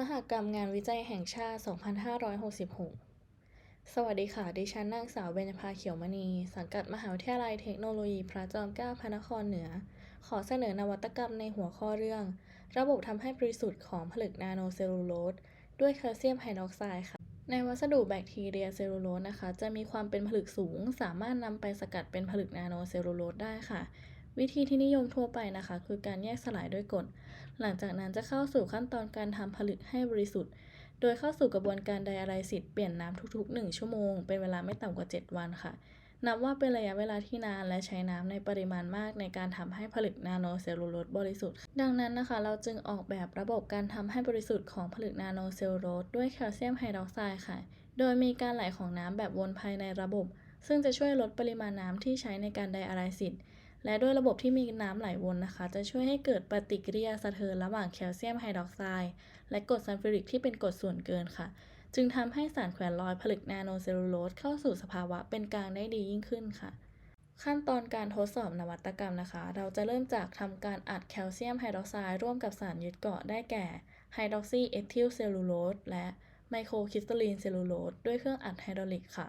มหกรรมงานวิจัยแห่งชาติ 2566 สวัสดีค่ะ ดิฉันนางสาวเบญจภาเขียวมณี สังกัดมหาวิทยาลัยเทคโนโลยีพระจอมเกล้าพระนครเหนือ ขอเสนอนวัตกรรมในหัวข้อเรื่อง ระบบทำให้บริสุทธิ์ของผลึกนาโนเซลลูโลสด้วยแคลเซียมไฮดรอกไซด์ค่ะ ในวัสดุแบคทีเรียเซลลูโลสนะคะ จะมีความเป็นผลึกสูง สามารถนำไปสกัดเป็นผลึกนาโนเซลลูโลสได้ค่ะ วิธีที่นิยมทั่วไปนะคะ คือการแยกสลายด้วยกรดหลังจากนั้นจะเข้าสู่ขั้นตอนการทำผลึกให้บริสุทธิ์ โดยเข้าสู่กระบวนการไดอะไลซิสเปลี่ยนน้ำทุกๆ 1 ชั่วโมง เป็นเวลาไม่ต่ำกว่า 7 วันค่ะ นับว่าเป็นระยะเวลาที่นานและใช้น้ำในปริมาณมากในการทำให้ผลึกนาโนเซลลูโลสบริสุทธิ์ ดังนั้นนะคะ เราจึงออกแบบระบบการทำให้บริสุทธิ์ของผลึกนาโนเซลลูโลสด้วยแคลเซียมไฮดรอกไซด์ค่ะ โดยมีการไหลของน้ำแบบวนภายในระบบ ซึ่งจะช่วยลดปริมาณน้ำที่ใช้ในการไดอะไลซิส และด้วยระบบที่มีน้ำไหลวนนะคะ จะช่วยให้เกิดปฏิกิริยาสะเทือนระหว่างแคลเซียมไฮดรอกไซด์และกรดซัลฟูริกที่เป็นกรดส่วนเกินค่ะ จึงทำให้สารแขวนลอยผลึกนาโนเซลลูโลสเข้าสู่สภาวะเป็นกลางได้ดียิ่งขึ้นค่ะขั้นตอนการทดสอบนวัตกรรมนะคะ เราจะเริ่มจากทำการอัดแคลเซียมไฮดรอกไซด์ร่วมกับสารยึดเกาะได้แก่ไฮดรอกซีเอทิลเซลลูโลสและไมโครคริสตัลลีนเซลลูโลสด้วยเครื่องอัดไฮดรอลิกค่ะ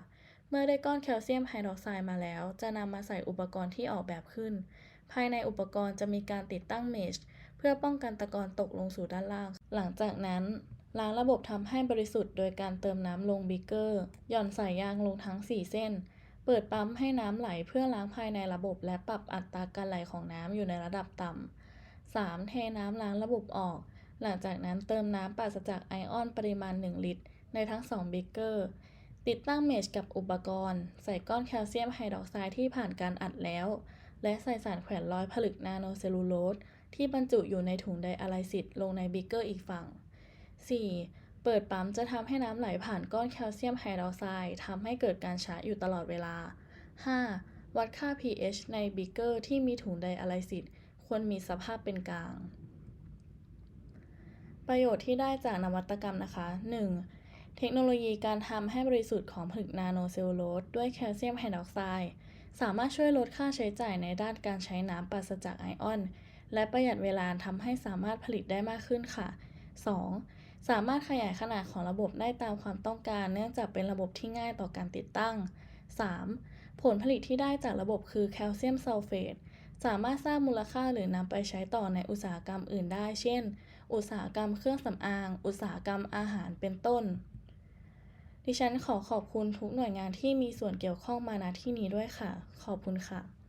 เมื่อได้ก้อนแคลเซียมไฮดรอกไซด์มาแล้ว จะนำมาใส่อุปกรณ์ที่ออกแบบขึ้น ภายในอุปกรณ์จะมีการติดตั้งเมชเพื่อป้องกันตะกอนตกลงสู่ด้านล่าง หลังจากนั้นล้างระบบทำให้บริสุทธิ์โดยการเติมน้ำลงบีเกอร์ หย่อนสายยางลงทั้ง 4 เส้น เปิดปั๊มให้น้ำไหลเพื่อล้างภายในระบบ และปรับอัตราการไหลของน้ำอยู่ในระดับต่ำ 3. เทน้ำล้างระบบออก หลังจากนั้นเติมน้ำปราศจากไอออนปริมาณ 1 ลิตร ในทั้ง 2บีเกอร์ ติดตั้งเมชกับอุปกรณ์ ใส่ก้อนแคลเซียมไฮดรอกไซด์ที่ผ่านการอัดแล้ว และใส่สารแขวนลอยผลึกนาโนเซลลูโลสที่บรรจุอยู่ในถุงไดอะไลซิสลงในบีเกอร์อีกฝั่ง 4. เปิดปั๊มจะทำให้น้ำไหลผ่านก้อนแคลเซียมไฮดรอกไซด์ทำให้เกิดการชาร์จอยู่ตลอดเวลา 5. วัดค่า pH ในบีเกอร์ที่มีถุงไดอะไลซิสควรมีสภาพเป็นกลาง ประโยชน์ที่ได้จากนวัตกรรมนะคะ 1. เทคโนโลยีการทำให้บริสุทธิ์ของผลึกนาโนเซลลูโลสด้วยแคลเซียมไฮดรอกไซด์สามารถช่วยลดค่าใช้จ่ายในด้านการใช้น้ำปราศจากไอออน และประหยัดเวลาทำให้สามารถผลิตได้มากขึ้นค่ะ 2. สามารถขยายขนาดของระบบได้ตามความต้องการ เนื่องจากเป็นระบบที่ง่ายต่อการติดตั้ง 3. ผลผลิตที่ได้จากระบบคือแคลเซียมซัลเฟตสามารถสร้างมูลค่าหรือนำไปใช้ต่อในอุตสาหกรรมอื่นได้ เช่น อุตสาหกรรมเครื่องสำอาง อุตสาหกรรมอาหารเป็นต้น ดิฉันขอขอบคุณทุกหน่วยงานที่มีส่วนเกี่ยวข้องมาณที่นี้ด้วยค่ะ ขอบคุณค่ะ